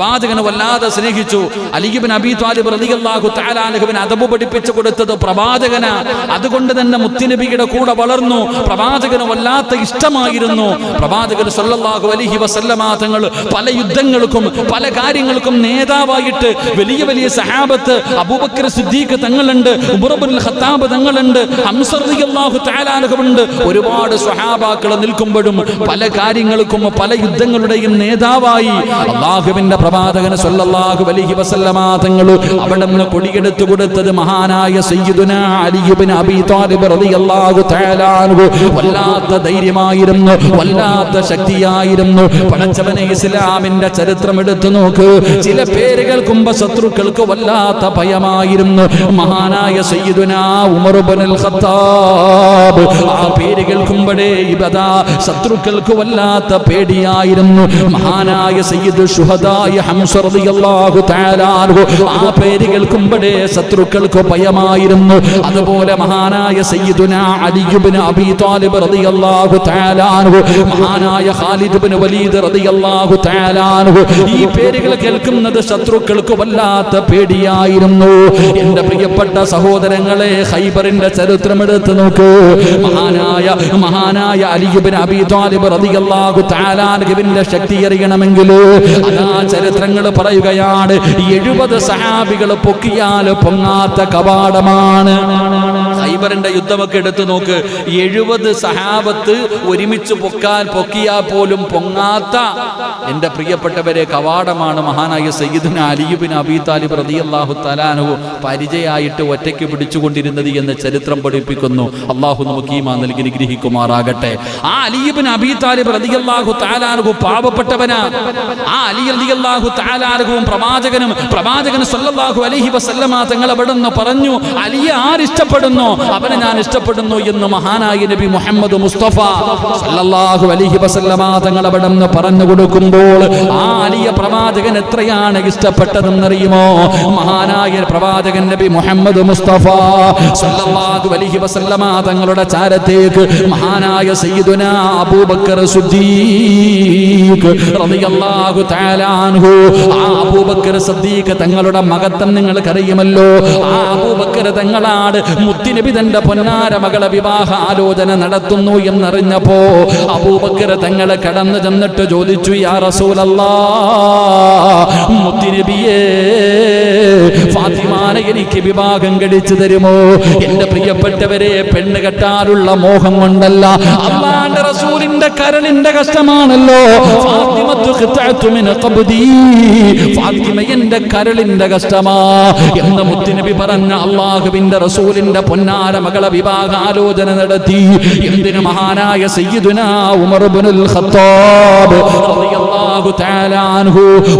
പ്രവാചകനെ വല്ലാതെ സ്നേഹിച്ചു. അലിഗിബിൻ അബി താലിബ് റളിയല്ലാഹു തആലാനുഹുവിന് അദബ് പഠിപ്പിച്ചു കൊടുത്തത് പ്രവാചകന. അതുകൊണ്ട് തന്നെ മുത്തുനബിയുടെ കൂടെ വളർന്നു. പ്രവാചകന് വല്ലാത്ത ഇഷ്ടമായിരുന്നു. പ്രവാചകൻ സല്ലല്ലാഹു അലൈഹി വസല്ലമ തങ്ങൾ പല യുദ്ധങ്ങൾക്കും പല കാര്യങ്ങൾക്കും നേതാവായിട്ട് വലിയ വലിയ സഹാബത്ത് അബൂബക്കർ സിദ്ദീഖ് തങ്ങളുണ്ട് ഉമറുൽ ഖത്താബ് തങ്ങളുണ്ട് ഹംസ റളിയല്ലാഹു ഉണ്ട് ഒരുപാട് സ്വഹാബാക്കൾ നിൽക്കുമ്പോഴും പല കാര്യങ്ങൾക്കും പല യുദ്ധങ്ങളുടെയും നേതാവായി. അള്ളാഹുവിന്റെ പ്രവാചകന് സല്ലല്ലാഹു അലൈഹി വസല്ലമ തങ്ങൾ അവിടെ നിന്ന് കൊടിയെടുത്തു കൊടുത്തത് മഹാനായ സയ്യിദുന അലി ഇബ്നു അബീ താലിബ് റളിയല്ലാഹു തആല അൻഹു. വല്ലാത്ത ധൈര്യമായിരുന്നു വല്ലാത്ത ശക്തിയായിരുന്നു. പടച്ചവനെ ഇസ്ലാമിന്റെ ചരിത്രം എടുത്തു നോക്ക്. ചില പേരുകൾ കേൾക്കുമ്പോ ശത്രുക്കൾക്ക് വല്ലാത്ത ഭയമായിരുന്നു. മഹാനായ സയ്യിദുന ഉമർ ഇബ്നുൽ ഖത്താബ് ആ പേര് കേൾക്കുമ്പോഴേ ഇബദാ ശത്രുക്കൾക്ക് വല്ലാത്ത പേടിയായിരുന്നു. മഹാനായ സയ്യിദ് ഷുഹദായ ആ പേര് ശത്രുക്കൾക്ക് ഭയമായിരുന്നു. അതുപോലെ മഹാനായ മഹാനായ ഖാലിദ് ഇബ്നു വലീദ് ഈ പേരുകൾ കേൾക്കുന്നത് ശത്രുക്കൾക്ക് വല്ലാത്ത പേടിയായിരുന്നു. എന്റെ പ്രിയപ്പെട്ട സഹോദരങ്ങളെ ഹൈബറിന്റെ ചരിത്രം എടുത്ത് നോക്കൂ. മഹാനായ മഹാനായ അലി ഇബ്നു അബീ താലിബ് റളിയല്ലാഹു തആലാഹുവിന്റെ ശക്തി അറിയണമെങ്കിൽ അതാ ചരിത്രങ്ങൾ പറയുകയാണ്. എഴുപത് സഹാബികൾ പൊക്കിയാൽ പൊങ്ങാത്ത കവാടമാണ്. ഹൈബറിന്റെ യുദ്ധമൊക്കെ എടുത്തു നോക്ക്. എഴുപത് സഹാബത്ത് ഒരുമിച്ച് പൊക്കാൻ പൊക്കിയാൽ പോലും പൊങ്ങാത്ത എന്റെ പ്രിയപ്പെട്ടവരെ കവാടമാണ് മഹാനായ സയ്യിദിന് അലിയുബിൻ അബി താലിബ് റളിയല്ലാഹു തലാനു പരിചയമായിട്ട് ഒറ്റയ്ക്ക് പിടിച്ചുകൊണ്ടിരുന്നത് എന്ന് ചരിത്രം പഠിപ്പിക്കുന്നു. അള്ളാഹു നമുക്ക് ഈ മാ നിഗ്രഹിക്കുമാറാകട്ടെ ആ അലിയുബിൻ അബി താലിബ് റളിയല്ലാഹു തആലാനഹു പാവപ്പെട്ടവനാ. ആ അലി റളിയല്ലാഹു തആലാനഹുവും പ്രവാചകനും പ്രവാചകൻ സല്ലല്ലാഹു അലൈഹി വസല്ലമ തങ്ങൾ അവിടെ നിന്ന് പറഞ്ഞു അലിയെ ആരിഷ്ടപ്പെടുന്നു? അവനെ ഞാൻ ഇഷ്ടപ്പെടുന്നു എന്ന് മഹാനായ നബി മുഹമ്മദ് മുസ്തഫ സല്ലല്ലാഹു അലൈഹി വസല്ലമ തങ്ങൾ അവിടെ നിന്ന് പറഞ്ഞു കൊടുക്കുമ്പോൾ ആ അലിയ പ്രവാചകൻ എത്രയാണ് ഇഷ്ടപ്പെട്ടതെന്നറിയുമോ? മഹാനായ പ്രവാചകൻ നബി മുഹമ്മദ് മുസ്തഫ സല്ലല്ലാഹു അലൈഹി വസല്ലമ തങ്ങളുടെ ചാരത്തേക്ക് മഹാനായ സയ്യിദുനാ അബൂബക്കർ സുദ്ദീഖ് റളിയല്ലാഹു തആല അൻഹു. അബൂബക്കർ സദ്ദീഖ് തങ്ങളുടെ മകത്വം നിങ്ങൾക്കറിയുമല്ലോ. ആ അബൂബക്കർ തങ്ങളാണ് മുത്തുനബി തന്റെ പൊന്നാര മകളെ വിവാഹ ആലോചന നടത്തുന്നു എന്നറിഞ്ഞപ്പോ അബൂബക്കർ തങ്ങളെ കടന്നു ചെന്നിട്ട് ചോദിച്ചു യാ റസൂലല്ലാ മുത്തുനബിയേ ഫാത്തിമാനെ എനിക്ക് വിവാഹം കഴിച്ചു തരുമോ? എന്റെ പ്രിയപ്പെട്ടവരെ പെണ്ണ് കെട്ടാനുള്ള മോഹം കൊണ്ടല്ല. അള്ളാന്റെ റസൂലിന്റെ കരളിന്റെ കഷ്ടമാണല്ലോ. ഫാത്തിമത്തു ഖിത്അത്തു മിന ഖബ്ദി. ഫാത്തിമ എന്റെ കരളിന്റെ കഷ്ടമാ എന്ന മുത്തുനബി പറഞ്ഞ അള്ളാഹുവിന്റെ റസൂലിന്റെ പൊന്നാര മകളെ വിവാഹാലോചന നടത്തി എന്തിന് മഹാനായ സയ്യിദുന ഉമർ ഖത്താബ്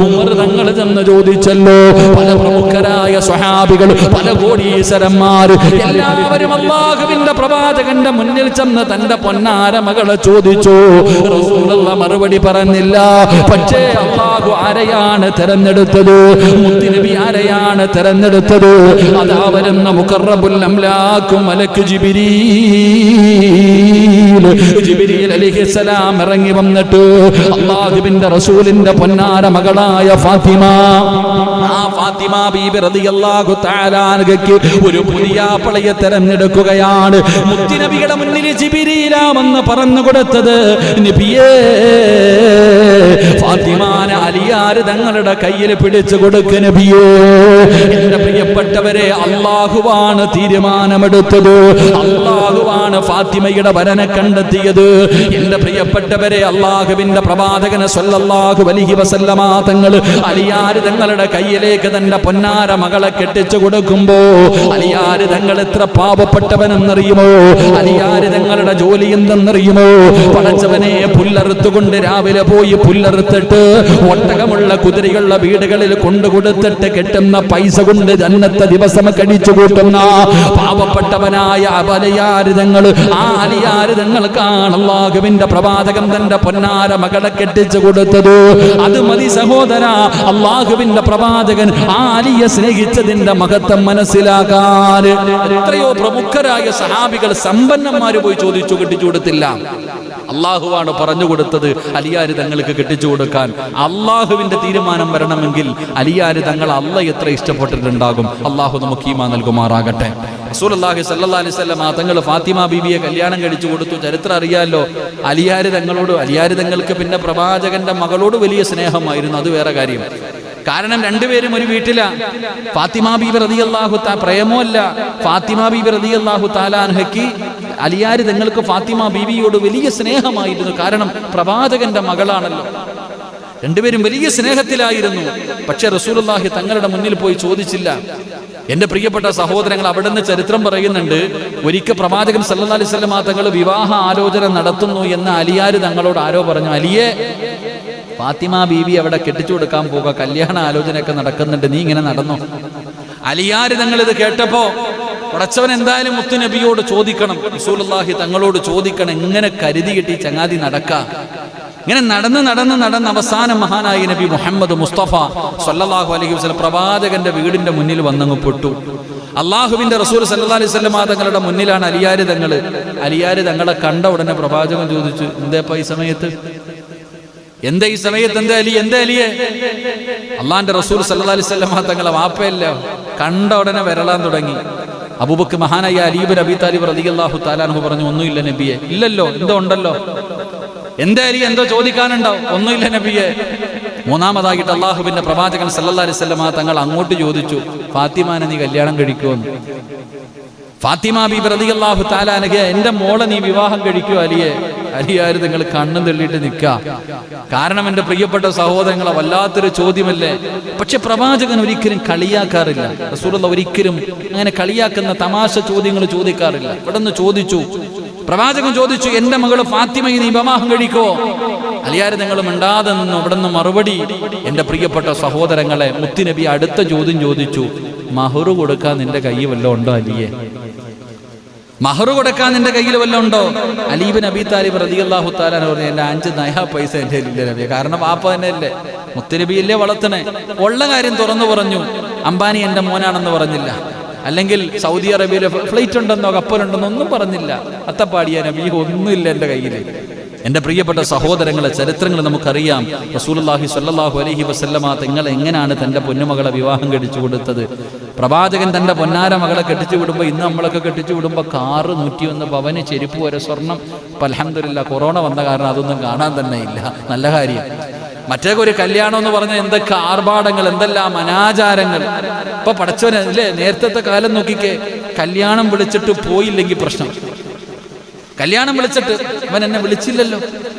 ഉമർ തങ്ങൾ ചെന്ന് ചോദിച്ചല്ലോ പല പ്രമുഖരായ സ്വഹാബികൾ പല കോടീശ്വരന്മാർ എല്ലാവരും അള്ളാഹുവിന്റെ പ്രവാചകന്റെ മുന്നിൽ ചെന്ന് തന്റെ പൊന്നാര മകളെ ചോദിച്ചു. മറുപടി പറഞ്ഞില്ല. പക്ഷേ അള്ളാഹു ആരെയാണ് തെരഞ്ഞെടുത്തത്? മുത്തിനബി ആരെയാണ് തെരഞ്ഞെടുത്തത്? അതാ വരുന്ന മുഖറബുൽ അംലാക്കും മലക്ക് ജിബിരീൽ ജിബിരിയിൽ അലിഹിസലാം ഇറങ്ങി വന്നിട്ട് അള്ളാഹുബിന്റെ റസൂലിന്റെ പൊന്നാര മകളായ ഫാത്തിമ ആ ഫാത്തിമ ബീബി റളിയല്ലാഹു തആല അൻഹയ്ക്ക് ഒരു പുതിയ പളയെ തെരഞ്ഞെടുക്കുകയാണ്. മുത്തുനബിയുടെ മുന്നിൽ ജിബിരിയിലാമെന്ന് പറഞ്ഞു കൊടുത്തത് നബിയേ ഫാത്തിമാനെ അലിയാര് തങ്ങളുടെ കയ്യിൽ പിടിച്ചു കൊടുക്ക നബിയേ. എന്റെ പ്രിയപ്പെട്ടവരെ അള്ളാഹുവാണ് തീരുമാനമെടുത്തത്. അള്ളാഹുവാണ് ഫാത്തിമയുടെ വരനെ കണ്ടെത്തിയത്. എന്റെ പ്രിയപ്പെട്ടവരെ അള്ളാഹുവിന്റെ പ്രവാചകന് സ്വല്ലല്ലാഹു അലൈഹി വസല്ലമ തങ്ങൾ അലിയാര് തങ്ങളുടെ കയ്യിലേക്ക് തന്റെ പൊന്നാര മകളെ കെട്ടിച്ചു കൊടുക്കുമ്പോ അലിയാര് തങ്ങൾ എത്ര പാവപ്പെട്ടവനെന്നറിയുമോ? അലിയാര് തങ്ങളുടെ ജോലി എന്തെന്നറിയുമോ? പടച്ചവനെ പുല്ലറുത്തുകൊണ്ട് രാവിലെ പോയി പുല്ലറുത്തിട്ട് ഒട്ടകമുള്ള കുതിരകളുടെ വീടുകളിൽ കൊണ്ടുകൊടുത്തിട്ട് കെട്ടുന്ന പൈസ കൊണ്ട് ജന്നത്തെ ദിവസം കടിച്ചു കൂട്ടുന്ന പാവപ്പെട്ടവനായ അപലയാരിതങ്ങൾ ആ അലിയാരിതങ്ങൾക്കാണ് അള്ളാഹുവിന്റെ പ്രവാചകൻ തന്റെ പൊന്നാര മകളെ കെട്ടിച്ചു കൊടുത്തത്. അത് മതി സഹോദര അള്ളാഹുവിന്റെ പ്രവാചകൻ ആലിയെ സ്നേഹിച്ചതിന്റെ മഹത്വം മനസ്സിലാക്കാൻ എത്രയോ പ്രമുഖരായ സഹാബികൾ സമ്പന്നന്മാര് പോയി ചോദിച്ചു കെട്ടിച്ചു കൊടുത്തില്ല. അള്ളാഹുവാണ് പറഞ്ഞു കൊടുത്തത്. അലിയാര് തങ്ങൾക്ക് കെട്ടിച്ചു കൊടുക്കാൻ. അള്ളാഹുവിന്റെ തീരുമാനം വരണമെങ്കിൽ അലിയാര് തങ്ങൾ അല്ല എത്ര ഇഷ്ടപ്പെട്ടിട്ടുണ്ടാകും. അള്ളാഹു നമുക്ക് ഈമാ നൽകുമാറാകട്ടെ. തങ്ങൾ ഫാത്തിമ ബീവിയെ കല്യാണം കഴിച്ചു കൊടുത്തു. ചരിത്രം അറിയാലോ. അലിയാര് തങ്ങളോട് അലിയാര് തങ്ങൾക്ക് പിന്നെ പ്രവാചകന്റെ മകളോട് വലിയ സ്നേഹമായിരുന്നു. അത് വേറെ കാര്യം. കാരണം രണ്ടുപേരും ഒരു വീട്ടില. ഫാത്തിമ ബീബി റളിയല്ലാഹു താ പ്രേമമല്ല ഫാത്തിമ ബീബി അള്ളാഹു താലാൻഹയ്ക്ക് അലിയാര് തങ്ങൾക്ക് ഫാത്തിമ ബീവിയോട് വലിയ സ്നേഹമായിരുന്നു. കാരണം പ്രവാചകന്റെ മകളാണല്ലോ. രണ്ടുപേരും വലിയ സ്നേഹത്തിലായിരുന്നു. പക്ഷെ റസൂലുള്ളാഹി തങ്ങളുടെ മുന്നിൽ പോയി ചോദിച്ചില്ല. എന്റെ പ്രിയപ്പെട്ട സഹോദരങ്ങൾ അവിടെ നിന്ന് ചരിത്രം പറയുന്നുണ്ട് ഒരിക്കൽ പ്രവാചകൻ സല്ലാ അലൈഹി വസല്ലം തങ്ങൾ വിവാഹ ആലോചന നടത്തുന്നു എന്ന് അലിയാർ തങ്ങളോട് ആരോ പറഞ്ഞു. അലിയെ ഫാത്തിമ ബീവി അവിടെ കെട്ടിച്ചു കൊടുക്കാൻ പോവുക കല്യാണ ആലോചനയൊക്കെ നടക്കുന്നുണ്ട്. നീ ഇങ്ങനെ നടന്നു? അലിയാർ തങ്ങൾ ഇത് കേട്ടപ്പോ പടച്ചവൻ എന്തായാലും മുത്തു നബിയോട് ചോദിക്കണം റസൂലുള്ളാഹി തങ്ങളോട് ചോദിക്കണം എങ്ങനെ കരുതി കിട്ടി ചങ്ങാതി നടക്ക? ഇങ്ങനെ നടന്ന് നടന്ന് നടന്ന് അവസാനം മഹാനായി നബി മുഹമ്മദ് മുസ്തഫ സല്ലാഹു അലൈഹി വസ്ലം പ്രവാചകന്റെ വീടിന്റെ മുന്നിൽ വന്നങ്ങ് പൊട്ടു. അള്ളാഹുവിന്റെ റസൂൽ സല്ലല്ലാഹു അലൈഹി വസല്ലം തങ്ങളുടെ മുന്നിലാണ് അലിയാര് തങ്ങൾ. അലിയാര് തങ്ങളെ കണ്ട ഉടനെ പ്രവാചകൻ ചോദിച്ചു എന്തേപ്പ ഈ സമയത്ത്? എന്താ ഈ സമയത്ത്? എന്താ അലി? എന്താ അലിയെ? അള്ളാന്റെ റസൂൽ സല്ലാ അലൈഹി വസല്ലം തങ്ങളെ വാപ്പയല്ല. കണ്ട ഉടനെ വരളാൻ തുടങ്ങി. അബൂബക്ക് മഹാനായ അലീബ് അബി താലിബ് റളിയല്ലാഹു താലാൻഹു പറഞ്ഞു ഒന്നുമില്ല നബിയെ. ഇല്ലല്ലോ എന്തോ ഉണ്ടല്ലോ. എന്താ അലി? എന്തോ ചോദിക്കാനുണ്ടോ ഒന്നുമില്ല നബിയെ. മൂന്നാമതായിട്ട് അള്ളാഹുബിന്റെ പ്രവാചകൻ സല്ലാ അലൈഹി വസല്ലം തങ്ങൾ അങ്ങോട്ട് ചോദിച്ചു ഫാത്തിമാനെ നീ കല്യാണം കഴിക്കുമെന്ന് ഫാത്തിമ ബി റളിയല്ലാഹു താലാനക എന്റെ മോളെ നീ വിവാഹം കഴിക്കുക അലിയെ. അലിയാര് നിങ്ങൾ കണ്ണും തെള്ളിയിട്ട് നിൽക്ക. കാരണം എന്റെ പ്രിയപ്പെട്ട സഹോദരങ്ങളെ വല്ലാത്തൊരു ചോദ്യമല്ലേ? പക്ഷെ പ്രവാചകൻ ഒരിക്കലും കളിയാക്കാറില്ല. റസൂലുള്ള ഒരിക്കലും അങ്ങനെ കളിയാക്കുന്ന തമാശ ചോദ്യങ്ങൾ ചോദിക്കാറില്ല. ഇവിടെ ചോദിച്ചു. പ്രവാചകൻ ചോദിച്ചു എന്റെ മകൾ ഫാത്തിമയെ നീ വിവാഹം കഴിക്കോ? അലിയാര് നിങ്ങൾ മിണ്ടാതെ നിന്ന്. ഇവിടെ നിന്ന് മറുപടി. എന്റെ പ്രിയപ്പെട്ട സഹോദരങ്ങളെ മുത്തുനബി അടുത്ത ചോദ്യം ചോദിച്ചു മഹുറു കൊടുക്കാൻ നിന്റെ കൈ വല്ലതും ഉണ്ടോ അലിയെ? മഹറു കൊടുക്കാൻ നിന്റെ കയ്യിൽ വല്ലതും ഉണ്ടോ? അലീബ് അബി താലിബ് റതിയല്ലാഹു താലാൻ പറഞ്ഞു എന്റെ അഞ്ച് നയ പൈസ എന്റെ ഇല്ല കാരണം വാപ്പ തന്നെ അല്ലേ? മുത്തുനബിയല്ലേ വളർത്തണേ. ഉള്ള കാര്യം തുറന്നു പറഞ്ഞു അംബാനി എന്റെ മോനാണെന്ന് പറഞ്ഞില്ല. അല്ലെങ്കിൽ സൗദി അറേബ്യയിലെ ഫ്ലൈറ്റ് ഉണ്ടെന്നോ കപ്പലുണ്ടെന്നോ ഒന്നും പറഞ്ഞില്ല. അത്തപ്പാടിയ നബി ഒന്നുമില്ല എന്റെ കയ്യിൽ എന്റെ പ്രിയപ്പെട്ട സഹോദരങ്ങളെ ചരിത്രങ്ങൾ നമുക്കറിയാം. റസൂലുള്ളാഹി സല്ലാഹു അലഹി വസല്ലമ തങ്ങൾ എങ്ങനെയാണ് തന്റെ പൊന്നുമകളെ വിവാഹം കെട്ടിച്ചു കൊടുത്തത്? പ്രവാചകൻ തന്റെ പൊന്നാര മകളെ കെട്ടിച്ചു വിടുമ്പോൾ ഇന്ന് നമ്മളൊക്കെ കെട്ടിച്ചു വിടുമ്പോൾ കാറ് നൂറ്റിയൊന്ന് പവന് ചെരുപ്പ് വരെ സ്വർണം. പലഹന്തരില്ല കൊറോണ വന്ന കാരണം അതൊന്നും കാണാൻ തന്നെ ഇല്ല. നല്ല കാര്യം. മറ്റേ ഒരു കല്യാണം എന്ന് പറഞ്ഞാൽ എന്തൊക്കെ ആർഭാടങ്ങൾ എന്തെല്ലാം അനാചാരങ്ങൾ. ഇപ്പൊ പടച്ചവന് അല്ലേ നേരത്തെ കാലം നോക്കിക്കേ കല്യാണം വിളിച്ചിട്ട് പോയില്ലെങ്കിൽ പ്രശ്നം. കല്യാണം വിളിച്ചിട്ട് അവൻ എന്നെ വിളിച്ചില്ലല്ലോ.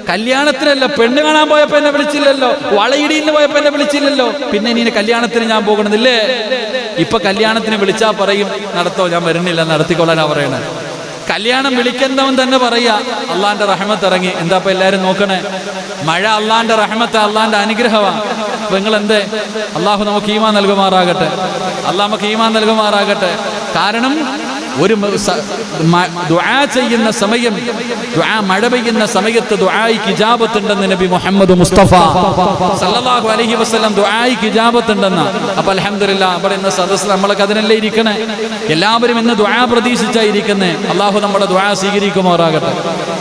കല്യാണത്തിനല്ല പെണ്ണ് കാണാൻ പോയപ്പോ എന്നെ വിളിച്ചില്ലല്ലോ. വളയിടിയിൽ പോയപ്പോ എന്നെ വിളിച്ചില്ലല്ലോ. പിന്നെ ഇനി കല്യാണത്തിന് ഞാൻ പോകണമെന്നില്ലേ ഇപ്പൊ കല്യാണത്തിന് വിളിച്ചാ പറയും നടത്തോ ഞാൻ വരുന്നില്ല നടത്തിക്കൊള്ളാനാ പറയണേ. കല്യാണം വിളിക്കുന്നവൻ തന്നെ പറയാ അള്ളാന്റെ റഹമത്ത് ഇറങ്ങി. എന്താ ഇപ്പൊ എല്ലാരും നോക്കണേ? മഴ അള്ളാന്റെ റഹമത്ത് അള്ളാന്റെ അനുഗ്രഹമാ നിങ്ങൾ എന്തേ അള്ളാഹു നമുക്ക് ഈമാൻ നൽകുമാറാകട്ടെ. അള്ളാഹ് നമുക്ക് ഈമാൻ നൽകുമാറാകട്ടെ. കാരണം ഒരു ദുആ ചെയ്യുന്ന സമയം ദുആ മഴ പെയ്യുന്ന സമയത്ത് ദുആയിക്ക് ഇജാബത്തുണ്ടെന്ന് നബി മുഹമ്മദ് മുസ്തഫ. സല്ലല്ലാഹു അലൈഹി വസല്ലം ദുആയിക്ക് ഇജാബത്തുണ്ടെന്ന്. അപ്പോൾ അൽഹംദുലില്ലാ അവിടെ ഇന്ന് സദസ്സ് നമ്മളൊക്കെ അതിനല്ലേ ഇരിക്കണേ? എല്ലാവരും ഇന്ന് ദുആ പ്രതീക്ഷിച്ചായിരിക്കുന്നേ അള്ളാഹു നമ്മുടെ ദുആ സ്വീകരിക്കുമാറാകട്ടെ.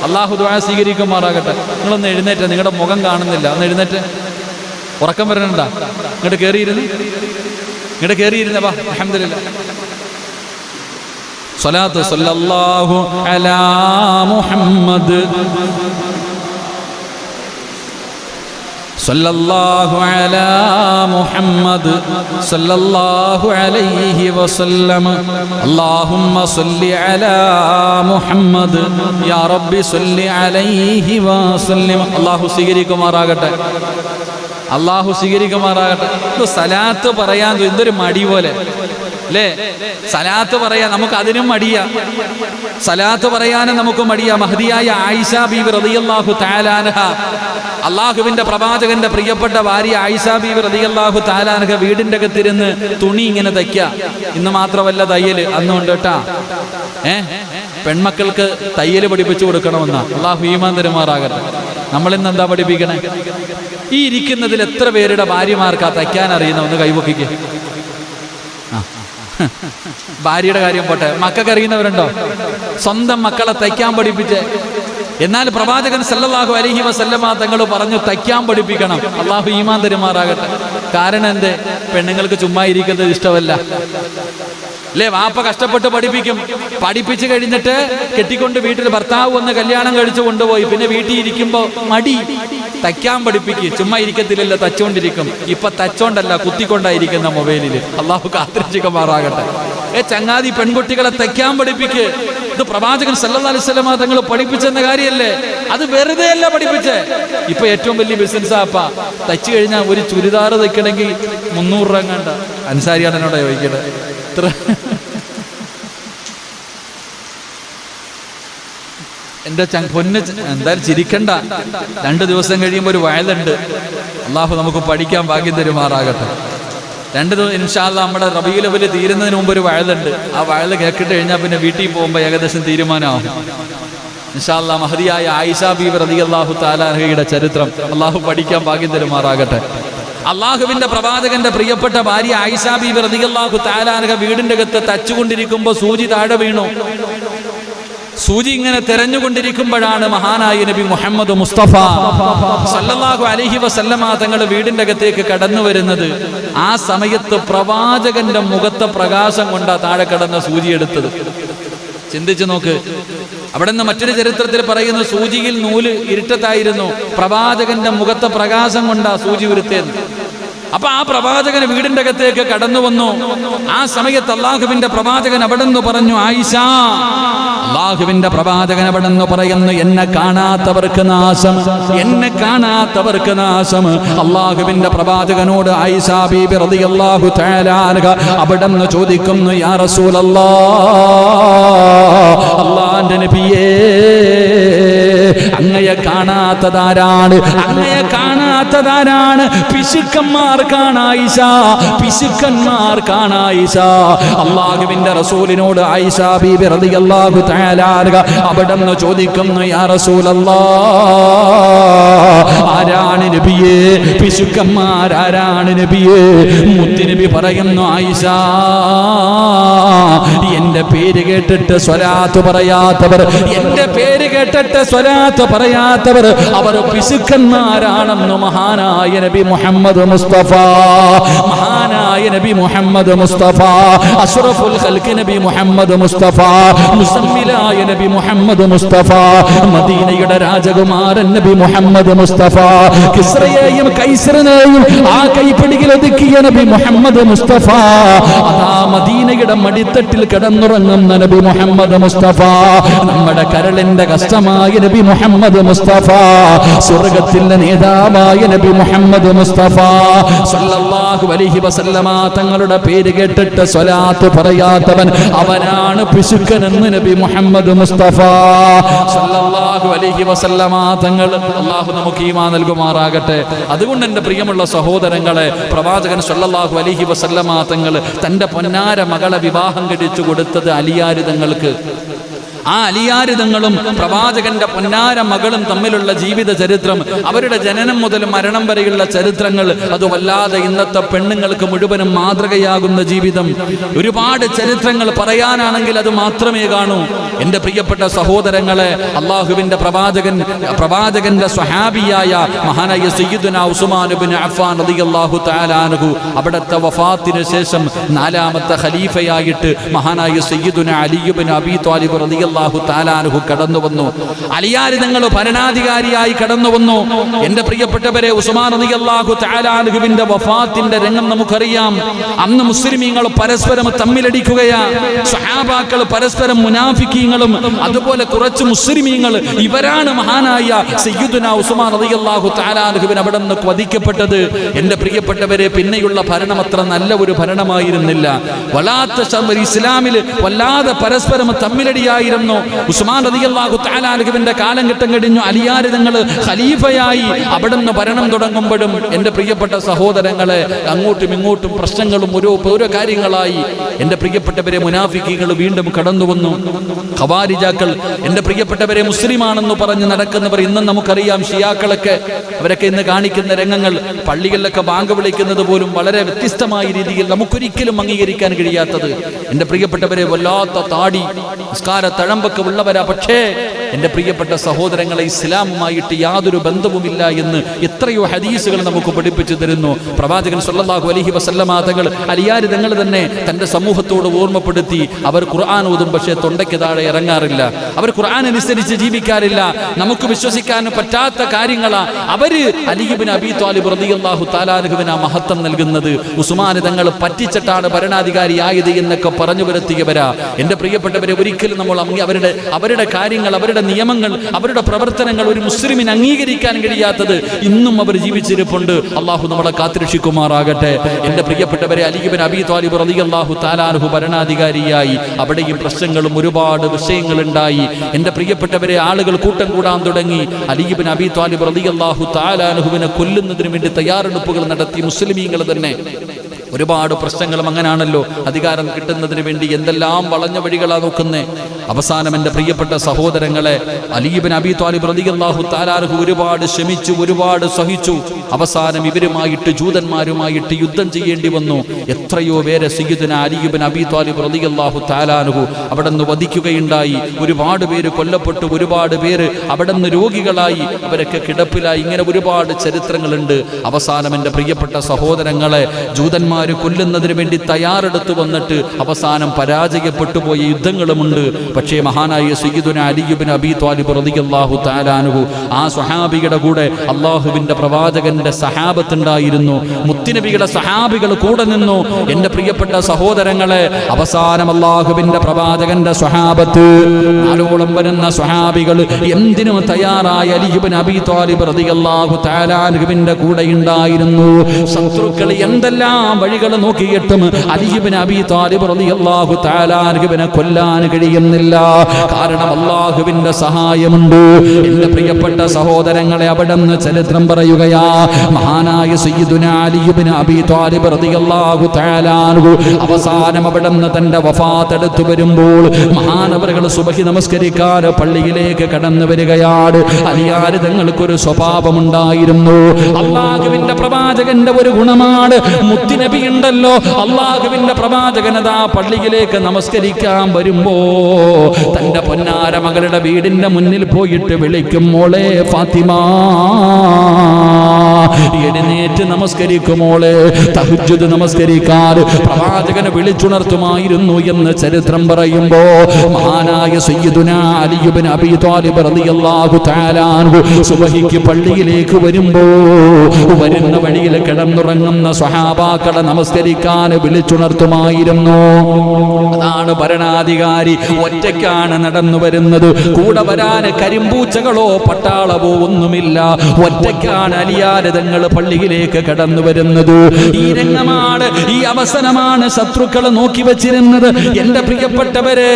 അള്ളാഹു ദുആ സ്വീകരിക്കുമാറാകട്ടെ. നിങ്ങളൊന്ന് എഴുന്നേറ്റ് നിങ്ങളുടെ മുഖം കാണുന്നില്ല. ഒന്ന് എഴുന്നേറ്റ്. ഉറക്കം വരണണ്ട? ഇങ്ങോട്ട് കയറിയിരുന്ന് ഇങ്ങോട്ട് കയറിയിരുന്ന വാ. സ്വലാത്ത് സല്ലല്ലാഹു അലാ മുഹമ്മദ്. സല്ലല്ലാഹു അലാ മുഹമ്മദ് സല്ലല്ലാഹു അലൈഹി വസല്ലം. അല്ലാഹുമ്മ സല്ലി അലാ മുഹമ്മദ്. യാ റബ്ബി സല്ലി അലൈഹി വസല്ലം. അല്ലാഹു സ്വീകരിക്കുമാറാകട്ടെ. അല്ലാഹു സ്വീകരിക്കുമാറാകട്ടെ. സലാത്ത് പറയാൻ എന്തൊരു മടി പോലെ. അല്ലേ സലാത്ത് പറയാ നമുക്ക് അതിനും മടിയ. സലാത്ത് പറയാനും നമുക്ക് മടിയ. മഹദിയായ ആയിഷ ബീവി റതിയല്ലാഹു താലാനഹ അള്ളാഹുവിന്റെ പ്രവാചകന്റെ പ്രിയപ്പെട്ട ഭാര്യ ആയിഷ ബീവി റതിയല്ലാഹു താലാനഹ വീടിന്റെ അകത്തിരുന്ന് തുണി ഇങ്ങനെ തയ്ക്ക. ഇന്ന് മാത്രമല്ല തയ്യൽ. അന്നുണ്ട് കേട്ടാ ഏ? പെൺമക്കൾക്ക് തയ്യൽ പഠിപ്പിച്ചു കൊടുക്കണമെന്ന. അള്ളാഹു ഈമാൻ നമ്മൾ ഇന്ന് എന്താ പഠിപ്പിക്കണേ? ഈ ഇരിക്കുന്നതിൽ എത്ര പേരുടെ ഭാര്യമാർക്ക് ആ തയ്ക്കാൻ അറിയുന്ന? ഒന്ന് കൈപൊക്കിക്ക് ആ. ഭാര്യയുടെ കാര്യം പോട്ടെ. മക്കൾക്ക് അറിയുന്നവരുണ്ടോ? സ്വന്തം മക്കളെ തയ്ക്കാൻ പഠിപ്പിച്ച്. എന്നാൽ പ്രവാചകൻ സല്ലാഹു അലഹി വസല്ലമ തങ്ങൾ പറഞ്ഞു തയ്ക്കാൻ പഠിപ്പിക്കണം. അള്ളാഹു ഈമാൻ തരുമാറാകട്ടെ. കാരണം എന്തേ? പെണ്ണുങ്ങൾക്ക് ചുമ്മാ ഇരിക്കുന്നത് ഇഷ്ടമല്ല. അല്ലേ? വാപ്പ കഷ്ടപ്പെട്ട് പഠിപ്പിക്കും. പഠിപ്പിച്ചു കഴിഞ്ഞിട്ട് കെട്ടിക്കൊണ്ട് വീട്ടിൽ ഭർത്താവ് വന്ന് കല്യാണം കഴിച്ചു കൊണ്ടുപോയി. പിന്നെ വീട്ടിൽ ഇരിക്കുമ്പോ മടി. തയ്ക്കാൻ പഠിപ്പിക്ക്. ചുമ്മാ ഇരിക്കത്തില്ലല്ലോ തച്ചോണ്ടിരിക്കും. ഇപ്പൊ തച്ചോണ്ടല്ല കുത്തിക്കൊണ്ടായിരിക്കുന്ന മൊബൈലിൽ. അള്ളാഹു കാത്തിരിച്ചുമാറാകട്ടെ ഏ ചങ്ങാതി പെൺകുട്ടികളെ തയ്ക്കാൻ പഠിപ്പിക്ക്. ഇത് പ്രവാചകൻ വസല്ലമ തങ്ങൾ പഠിപ്പിച്ചെന്ന കാര്യമല്ലേ അത് വെറുതെ അല്ല പഠിപ്പിച്ചേ. ഇപ്പൊ ഏറ്റവും വലിയ ബിസിനസ് ആപ്പാ തച്ചു കഴിഞ്ഞാൽ ഒരു ചുരിദാർ തയ്ക്കണമെങ്കിൽ മുന്നൂറ് രൂപ കണ്ട അൻസാരിയാണ് എന്നോട് ചോദിക്കട്ടെ ഇത്ര ചങ് പൊന്ന് എന്തായാലും ചിരിക്കണ്ട. രണ്ട് ദിവസം കഴിയുമ്പോൾ ഒരു വയലുണ്ട്. അള്ളാഹു നമുക്ക് പഠിക്കാൻ ഭാഗ്യം തരുമാറാകട്ടെ. രണ്ട് ദിവസം ഇൻഷാല്ല നമ്മുടെ റബീ ലെവൽ തീരുന്നതിന് മുമ്പ് ഒരു വയലുണ്ട്. ആ വയൽ കേട്ടിട്ട് കഴിഞ്ഞാൽ പിന്നെ വീട്ടിൽ പോകുമ്പോൾ ഏകദേശം തീരുമാനമാവും. ഇൻഷാല്ല മഹതിയായ ആയിഷ ബീബ് റതി അള്ളാഹു താലാഹയുടെ ചരിത്രം അള്ളാഹു പഠിക്കാൻ ഭാഗ്യം തരുമാറാകട്ടെ. അള്ളാഹുവിന്റെ പ്രവാചകന്റെ പ്രിയപ്പെട്ട ഭാര്യ ആയിഷ ബീബ് റതി അള്ളാഹു താലാനഹ വീടിന്റെ അകത്ത് തച്ചുകൊണ്ടിരിക്കുമ്പോ സൂചി താഴെ വീണു. സൂചി ഇങ്ങനെ തെരഞ്ഞുകൊണ്ടിരിക്കുമ്പോഴാണ് മഹാനായ നബി മുഹമ്മദ് മുസ്തഫ. സല്ലല്ലാഹു അലഹി വസല്ലമ തങ്ങൾ വീടിന്റെ അകത്തേക്ക് കടന്നു വരുന്നത്. ആ സമയത്ത് പ്രവാചകന്റെ മുഖത്തെ പ്രകാശം കൊണ്ടാ താഴെ കടന്ന സൂചി എടുത്തത്. ചിന്തിച്ചു നോക്ക്. അവിടെ നിന്ന് മറ്റൊരു ചരിത്രത്തിൽ പറയുന്നു സൂചിയിൽ നൂൽ ഇരുട്ടത്തായിരുന്നു. പ്രവാചകന്റെ മുഖത്തെ പ്രകാശം കൊണ്ടാ സൂചി ഉരുത്തേന്ന് അപ്പൊ ആ പ്രവാചകൻ വീടിന്റെ അകത്തേക്ക് കടന്നു വന്നു. ആ സമയത്ത് അള്ളാഹുവിന്റെ പ്രവാചകൻ അവിടെ നിന്ന് പറഞ്ഞു ആയിഷ അള്ളാഹുവിന്റെ പ്രവാചകൻ അവിടെ നിന്ന് പറയുന്നു എന്നെ കാണാത്തവർക്ക് നാശം എന്നെ കാണാത്തവർക്ക് നാശം. അള്ളാഹുവിന്റെ പ്രവാചകനോട് ആയിഷ ബീബി റളിയല്ലാഹു തആല അൻഹ അവിടെ നിന്ന് ചോദിക്കുന്നു യാ റസൂലല്ലാ അള്ളാന്റെ നബിയേ അങ്ങയെ കാണാത്തതാരാണ്? അങ്ങയെ കാണാത്തതാരാണ്? പിശുക്കന്മാർ കാണായിഷ പിശുക്കന്മാർ കാണായിഷ അള്ളാഹുവിന്റെ റസൂലിനോട് ആയിഷ ബീബി റളിയല്ലാഹു തആല അവിടെ നിന്ന് ചോദിക്കുന്നു യാ റസൂലല്ലാ ആരാണ് നബിയേ? പിശുക്കന്മാരാരാണ് നബിയെ? മുത്തുനബി പറയുന്നു ആയിഷ എന്റെ പേര് കേട്ടിട്ട് സ്വലാത്ത് പറയാത്തവർ എന്റെ പേര് കേട്ടിട്ട് സ്വലാത്ത് പറയാത്തവർ അവർ പിശുക്കന്മാരാണെന്ന് മഹാനായ നബി മുഹമ്മദ് മുസ്തഫ മഹാനായ നബി മുഹമ്മദ് മുസ്തഫ അഷ്റഫുൽ ഖൽക്കി നബി മുഹമ്മദ് മുസ്തഫ മുസമ്മിലായ നബി മുഹമ്മദ് മുസ്തഫ മദീനയുടെ രാജകുമാരൻ നബി മുഹമ്മദ് മുസ്തഫ കിസ്രയെയും കൈസറിനെയും ആ കൈപ്പിടിയിൽ ഒതുക്കിയ നബി മുഹമ്മദ് മുസ്തഫ. അതാ മദീനയുടെ മടിത്തട്ടിൽ കിടന്നുറങ്ങുന്ന നബി മുഹമ്മദ് മുസ്തഫ. നമ്മുടെ കരളിന്റെ കഷ്ടമായ നബി മുഹമ്മദ് മുസ്തഫ. സ്വർഗത്തിന്റെ നേതാവായ നബി മുഹമ്മദ് മുസ്തഫ. സല്ലല്ലാഹു അലൈഹി വസല്ലമ തങ്ങളുടെ പേര് കേട്ടിട്ട് സ്വലാത്ത് പറയാത്തവൻ അവനാണ് പിശുക്കൻ എന്ന് നബി മുഹമ്മദ് മുസ്തഫ. സല്ലല്ലാഹു അലൈഹി വസല്ലമ തങ്ങൾ അല്ലാഹു നമുക്ക് ഈമാ നൽകുമാറാകട്ടെ അതുകൊണ്ട് എന്റെ പ്രിയമുള്ള സഹോദരങ്ങളെ പ്രവാചകൻ സല്ലാഹു അലൈഹി വസല്ലമ തങ്ങൾ തന്റെ പൊന്നാര മകളെ വിവാഹം കഴിച്ചു കൊടുത്തത് അലിയാരിതങ്ങൾക്ക് ആ അലിയാരിതങ്ങളും പ്രവാചകന്റെ പൊന്നാര മകളും തമ്മിലുള്ള ജീവിത ചരിത്രം അവരുടെ ജനനം മുതൽ മരണം വരെയുള്ള ചരിത്രങ്ങൾ അത് വല്ലാതെ ഇന്നത്തെ പെണ്ണുങ്ങൾക്ക് മുഴുവനും മാതൃകയാകുന്ന ജീവിതം. ഒരുപാട് ചരിത്രങ്ങൾ പറയാനാണെങ്കിൽ അത് മാത്രമേ കാണൂ. എന്റെ പ്രിയപ്പെട്ട സഹോദരങ്ങളെ അള്ളാഹുവിന്റെ പ്രവാചകൻ പ്രവാചകന്റെ സ്വഹാബിയായ മഹാനായ സയ്യിദുന അഫ്ഫാൻ റളിയല്ലാഹു തആല അൻഹു അവിടുത്തെ വഫാത്തിന് ശേഷം നാലാമത്തെ ഖലീഫയായിട്ട് മഹാനായ സയ്യിദുന അലിയുബിൻ അബി അബീ ത്വാലിബ് റളിയല്ലാഹു താലാനുഹു കടന്നു വന്നു. അലിയാരി നിങ്ങൾ ഭരണാധികാരിയായി കടന്നു വന്നു. എന്റെ പ്രിയപ്പെട്ടവരെ ഉസ്മാൻ റളിയല്ലാഹു താലാനുഹുവിന്റെ വഫാത്തിന്റെ രംഗം നമുക്കറിയാം. അന്ന് മുസ്ലിമീങ്ങൾ പരസ്പരം തമ്മിലടിക്കുകയാ. സഹാബാക്കൾ പരസ്പരം മുനാഫിക്കീങ്ങളും അതുപോലെ കുറച്ച് മുസ്ലിമീങ്ങൾ ഇവരാണ് മഹാനായ സയ്യിദുന ഉസ്മാൻ റളിയല്ലാഹു താലാനുഹുവിൻ അവിടെ നിന്ന് വധിക്കപ്പെട്ടത്. എന്റെ പ്രിയപ്പെട്ടവരെ പിന്നെയുള്ള ഭരണം അത്ര നല്ല ഒരു ഭരണമായിരുന്നില്ല. വലാത്ത ശമ- ഇസ്ലാമിൽ വല്ലാതെ പരസ്പരം തമ്മിലടിയായിരുന്നു ഉസ്മാൻ റളിയല്ലാഹു താലാലുവിന്റെ കാലം കാലഘട്ടം കഴിഞ്ഞു. അലിയാരിതങ്ങൾ ഖലീഫയായി അവിടെ നിന്ന് ഭരണം തുടങ്ങുമ്പോഴും എന്റെ പ്രിയപ്പെട്ട സഹോദരങ്ങളെ അങ്ങോട്ടും ഇങ്ങോട്ടും പ്രശ്നങ്ങളും ഓരോ ഓരോ കാര്യങ്ങളായി എന്റെ പ്രിയപ്പെട്ടവരെ മുനാഫിക്കുകൾ വീണ്ടും കടന്നു വന്നു. ഖവാരിജാക്കൾ എന്റെ പ്രിയപ്പെട്ടവരെ മുസ്ലിമാണെന്ന് പറഞ്ഞ് നടക്കുന്നവർ ഇന്നും നമുക്കറിയാം ഷിയാക്കളൊക്കെ അവരൊക്കെ ഇന്ന് കാണിക്കുന്ന രംഗങ്ങൾ പള്ളികളിലൊക്കെ ബാങ്ക് വിളിക്കുന്നത് പോലും വളരെ വ്യത്യസ്തമായ രീതിയിൽ നമുക്കൊരിക്കലും അംഗീകരിക്കാൻ കഴിയാത്തത് എന്റെ പ്രിയപ്പെട്ടവരെ വല്ലാത്ത താടി നിസ്കാര തഴമ്പൊക്കെ ഉള്ളവരാ. പക്ഷേ എന്റെ പ്രിയപ്പെട്ട സഹോദരങ്ങളെ ഇസ്ലാമുമായിട്ട് യാതൊരു ബന്ധവുമില്ല എന്ന് എത്രയോ ഹദീസുകൾ നമുക്ക് പഠിപ്പിച്ചു തരുന്നു. പ്രവാചകൻ സല്ലാഹു അലഹി വസല്ലമാതകൾ അലിയാരി തങ്ങൾ തന്നെ തന്റെ സമൂഹത്തോട് ഓർമ്മപ്പെടുത്തി അവർ ഖുർആൻ ഓതും പക്ഷേ തൊണ്ടയ്ക്ക് താഴെ ഇറങ്ങാറില്ല. അവർ ഖുർആൻ അനുസരിച്ച് ജീവിക്കാറില്ല. നമുക്ക് വിശ്വസിക്കാൻ പറ്റാത്ത കാര്യങ്ങളാ അവർ അലിഹിബിൻ അബി താലിബ് റളിയല്ലാഹു താലാലുഹുവിന് ആ മഹത്വം നൽകുന്നത്. ഉസ്മാന് തങ്ങൾ പറ്റിച്ചിട്ടാണ് ഭരണാധികാരിയായത് എന്നൊക്കെ പറഞ്ഞു വരുത്തിയവരാ. എന്റെ പ്രിയപ്പെട്ടവരെ ഒരിക്കലും നമ്മൾ അവരുടെ അവരുടെ കാര്യങ്ങൾ അവരുടെ നിയമങ്ങൾ അവരുടെ പ്രവർത്തനങ്ങൾ ഒരു മുസ്ലിമിന് അംഗീകരിക്കാൻ കഴിയാത്തത് ഇന്നും അവർ ജീവിച്ചിരിപ്പുണ്ട്. അള്ളാഹു നമ്മളെ കാത്തിരക്ഷിക്കുമാറാകട്ടെ. എന്റെ പ്രിയപ്പെട്ടവരെ Ali bin Abi Talib Ali അള്ളാഹു താലാനുഹു ഭരണാധികാരിയായി. അവിടെയും പ്രശ്നങ്ങളും ഒരുപാട് വിഷയങ്ങൾ ഉണ്ടായി എന്റെ പ്രിയപ്പെട്ടവരെ ആളുകൾ കൂട്ടം കൂടാൻ തുടങ്ങി. Ali bin Abi Talib Ali അള്ളാഹു താലാനുഹുവിനെ കൊല്ലുന്നതിന് വേണ്ടി തയ്യാറെടുപ്പുകൾ നടത്തി മുസ്ലിമീങ്ങൾ തന്നെ ഒരുപാട് പ്രശ്നങ്ങളും അങ്ങനെയാണല്ലോ അധികാരം കിട്ടുന്നതിന് വേണ്ടി എന്തെല്ലാം വളഞ്ഞ വഴികളാണ് നോക്കുന്നേ. അവസാനം എന്റെ പ്രിയപ്പെട്ട സഹോദരങ്ങളെ അലീബൻ അബി താലിബ് റളിയല്ലാഹു താലാർഹു ഒരുപാട് ശ്രമിച്ചു ഒരുപാട് സഹിച്ചു. അവസാനം ഇവരുമായിട്ട് ജൂതന്മാരുമായിട്ട് യുദ്ധം ചെയ്യേണ്ടി വന്നു. എത്രയോ പേരെ സയ്യിദുന അലീബൻ അബി താലിബ് റളിയല്ലാഹു താലാർഹു അവിടെ നിന്ന് വധിക്കുകയുണ്ടായി. ഒരുപാട് പേര് കൊല്ലപ്പെട്ടു ഒരുപാട് പേര് അവിടെ നിന്ന് രോഗികളായി. അവരൊക്കെ കിടപ്പിലായി. ഇങ്ങനെ ഒരുപാട് ചരിത്രങ്ങളുണ്ട്. അവസാനം എന്റെ പ്രിയപ്പെട്ട സഹോദരങ്ങളെ ജൂതന്മാർ കൊല്ലുന്നതിന് വേണ്ടി തയ്യാറെടുത്തു വന്നിട്ട് അവസാനം പരാജയപ്പെട്ടു പോയ യുദ്ധങ്ങളുമുണ്ട്. പക്ഷേ മഹാനായ സയ്യിദുന അലിയുബിൻ അബി ത്വാലിബ് റളിയല്ലാഹു താലാനുഹു ആ സ്വഹാബിയുടെ കൂടെ അള്ളാഹുവിന്റെ പ്രവാചകന്റെ സഹാബത്തുണ്ടായിരുന്നു. മുത്തിനബിയുടെ സഹാബികൾ കൂടെ നിന്നു. എന്റെ പ്രിയപ്പെട്ട സഹോദരങ്ങളെ അവസാനം അള്ളാഹുവിന്റെ പ്രവാചകന്റെ സ്വഹാബത്ത് നാലോളം വരുന്ന സ്വഹാബികൾ എന്തിനും തയ്യാറായ അലിയുബിൻ അബി ത്വാലിബ് റളിയല്ലാഹു താലാനുഹുവിന്റെ കൂടെ ഉണ്ടായിരുന്നു. ശത്രുക്കൾ എന്തെല്ലാം വഴികൾ നോക്കിയിട്ടും അലിയുബിന് അബി താലിബ് റളിയല്ലാഹു തആലാനുവിനെ കൊല്ലാൻ കഴിയുന്നില്ല. കാരണം അള്ളാഹുവിന്റെ സഹായമുണ്ട്. എന്റെ പ്രിയപ്പെട്ട സഹോദരങ്ങളെ അവിടെ നിന്ന് ചരിത്രം പറയുകയാ മഹാനായ സയ്യിദുന അലിയുബിൻ അബി താലിബ് റളിയല്ലാഹു തആലാനു അവസാനം അവിടെ നിന്ന് തന്റെ വഫാത്ത് എടുത്തു വരുമ്പോൾ മഹാനവറുകൾ സുബഹി നമസ്കരിക്കാൻ പള്ളിയിലേക്ക് കടന്നു വരികയാണ്. അലിയാര് തങ്ങൾക്കൊരു സ്വഭാവമുണ്ടായിരുന്നു. അള്ളാഹുവിന്റെ പ്രവാചകന്റെ ഒരു ഗുണമാണ് മുത്തിനബി ഉണ്ടല്ലോ. അള്ളാഹുവിന്റെ പ്രവാചകനതാ പള്ളിയിലേക്ക് നമസ്കരിക്കാൻ വരുമ്പോ തന്റെ പൊന്നാര മകളുടെ വീടിന്റെ മുന്നിൽ പോയിട്ട് വിളിക്കും മോളെ ഫാത്തിമ. എഴുന്നേറ്റ് നമസ്കരിക്കുമോളെ തഹജ്ജുദ് നമസ്കരിക്കാൻ പ്രവാചകനെ വിളിച്ചുണർത്തുമായിരുന്നു എന്ന് ചരിത്രം പറയുമ്പോ മഹാനായ സയ്യിദുന അലിയുബിൻ അബി താലിബ് റളിയല്ലാഹു തആല അൻഹു സുബഹിക്ക് പള്ളിയിലേക്ക് വരുമ്പോ വരുന്ന വഴിയിൽ കിടന്നുറങ്ങുന്ന സ്വഹാബാക്കളെ നമസ്കരിക്കാൻ വിളിച്ചുണർത്തുമായിരുന്നു. അതാണ് ഭരണാധികാരി ഒറ്റയ്ക്കാണ് നടന്നു വരുന്നത്. കൂടെ വരാൻ കരിമ്പൂച്ചകളോ പട്ടാളവോ ഒന്നുമില്ല. ഒറ്റയ്ക്കാണ് അലിയാരതങ്ങൾ പള്ളിയിലേക്ക് കടന്നു വരുന്നത്. ഈ രംഗമാണ് ഈ അവസരമാണ് ശത്രുക്കൾ നോക്കി വെച്ചിരുന്നത്. എന്റെ പ്രിയപ്പെട്ടവരെ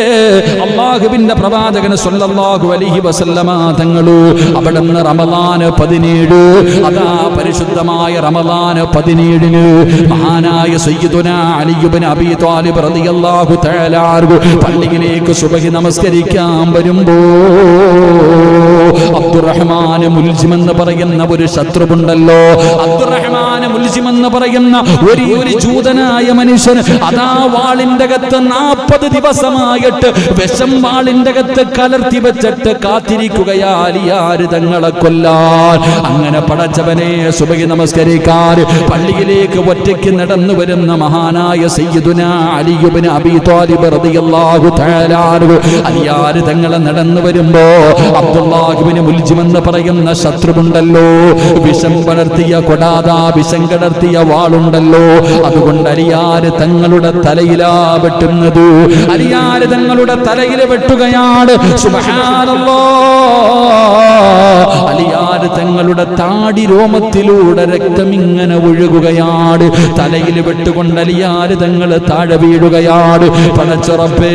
അള്ളാഹുവിന്റെ പ്രവാചകന് സ്വല്ലാഹു അലൈഹി വസല്ലമ തങ്ങളു അവിടെ നിന്ന് റമദാന് പതിനേഴ് അതാ പരിശുദ്ധമായ റമദാന് പതിനേഴിന് മഹാനായ സയ്യിദുന അലിയുബിൻ അബി താലിബ് റളിയല്ലാഹു തആല അൻഹു പള്ളിയിലേക്ക് സുബഹി നമസ്കരിക്കാൻ വരുമ്പോ അബ്ദുറഹ്മാൻ മുൽജിമെന്ന് പറയുന്ന ഒരു ശത്രുവുണ്ടല്ലോ. അബ്ദുറഹ്മാന് മുൽജിമെന്ന് പറയുന്ന ഒരു ഒരു ജൂതനായ മനുഷ്യൻ അതാ വാളിന്റെ അകത്ത് നാൽപ്പത് ദിവസമായിട്ട് വിഷം വാളിന്റെ അകത്ത് കലർത്തി വെച്ചിട്ട് കാത്തിരിക്കുകയാലിയാര് തങ്ങളെ കൊല്ലാൻ? അങ്ങനെ പടച്ചവനെ സുബഹി നമസ്കരിക്കാൻ പള്ളിയിലേക്ക് ഒറ്റയ്ക്ക് നടന്നു വരുന്ന മഹാനായ സയ്യിദുന അലിയുബിന് അബി താലിബ് റളിയല്ലാഹു തആല അലിയാര് തങ്ങളെ നടന്നു വരുമ്പോ അബ്ദുല്ലാഹിബിന് മുൽജിമെന്ന് പറയുന്ന ശത്രുവുണ്ടല്ലോ. വിഷം പടർത്തിയ കൊടാതാ വിഷം കടർത്തിയ വാളുണ്ടല്ലോ. അതുകൊണ്ട് അരിയാര് തങ്ങളുടെ തലയിലാ വെട്ടുന്നത്. അരിയാര് തങ്ങളുടെ തലയിൽ വെട്ടുകയാണ്. സുബ്ഹാനല്ലാഹ് അലിയാര് തങ്ങളുടെ താടി രോമത്തിലൂടെ രക്തം ഇങ്ങനെ ഒഴുകുകയാണ് തലയിൽ വെട്ടുകൊണ്ട് അലിയാര് തങ്ങൾ താഴെ വീഴുകയാണ് പടച്ചുറപ്പേ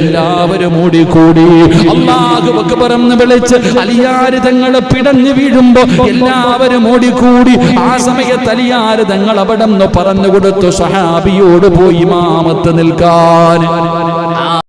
എല്ലാവരും ഓടിക്കൂടി. അള്ളാഹു വിളിച്ച് അലിയാര് തങ്ങൾ പിടഞ്ഞു വീഴുമ്പോ എല്ലാവരും ഓടിക്കൂടി. ആ സമയത്ത് അലിയാര് തങ്ങൾ അവിടെ നിന്ന് പറഞ്ഞു കൊടുത്തു സഹാബിയോട് പോയി മാമത്ത് നിൽക്കാൻ.